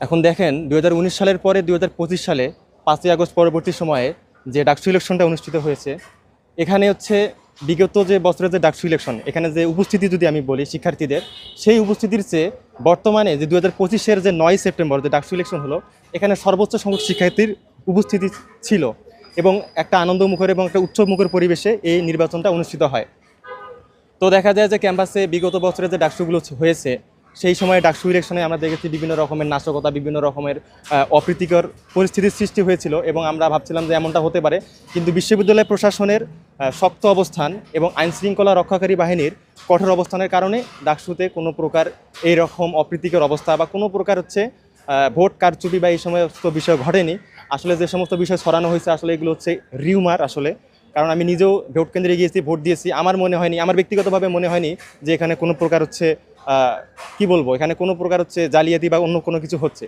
এখন দেখেন দু হাজার উনিশ সালের পরে দু হাজার পঁচিশ সালে পাঁচই আগস্ট পরবর্তী সময়ে যে ডাকসু ইলেকশনটা অনুষ্ঠিত হয়েছে, এখানে হচ্ছে বিগত যে বছরের যে ডাকসু ইলেকশন, এখানে যে উপস্থিতি যদি আমি বলি শিক্ষার্থীদের, সেই উপস্থিতির চেয়ে বর্তমানে যে দু হাজার পঁচিশের যে নয় সেপ্টেম্বর যে ডাকসু ইলেকশন হলো, এখানে সর্বোচ্চ সংখ্যক শিক্ষার্থীর উপস্থিতি ছিল এবং একটা আনন্দমুখর এবং একটা উৎসবমুখর পরিবেশে এই নির্বাচনটা অনুষ্ঠিত হয়। তো দেখা যায় যে ক্যাম্পাসে বিগত বছরে যে ডাকসুগুলো হয়েছে সেই সময় ডাকসু ইলেকশনে আমরা দেখেছি বিভিন্ন রকমের নাশকতা, বিভিন্ন রকমের অপ্রীতিকর পরিস্থিতির সৃষ্টি হয়েছিল এবং আমরা ভাবছিলাম যে এমনটা হতে পারে। কিন্তু বিশ্ববিদ্যালয় প্রশাসনের শক্ত অবস্থান এবং আইন শৃঙ্খলা রক্ষাকারী বাহিনীর কঠোর অবস্থানের কারণে ডাকসুতে কোনো প্রকার এই রকম অপ্রীতিকর অবস্থা বা কোনো প্রকার হচ্ছে ভোট কারচুপি বা এই সমস্ত বিষয় ঘটেনি। আসলে যে সমস্ত বিষয় ছড়ানো হয়েছে, আসলে এগুলো হচ্ছে রিউমার আসলে। কারণ আমি নিজেও ভোট কেন্দ্রে গিয়েছি, ভোট দিয়েছি। আমার মনে হয়নি, আমার ব্যক্তিগতভাবে মনে হয়নি যে এখানে কোনো প্রকার হচ্ছে কি বলব? এখানে কোনো প্রকার হচ্ছে জালিয়াতি বা অন্য কোনো কিছু হচ্ছে?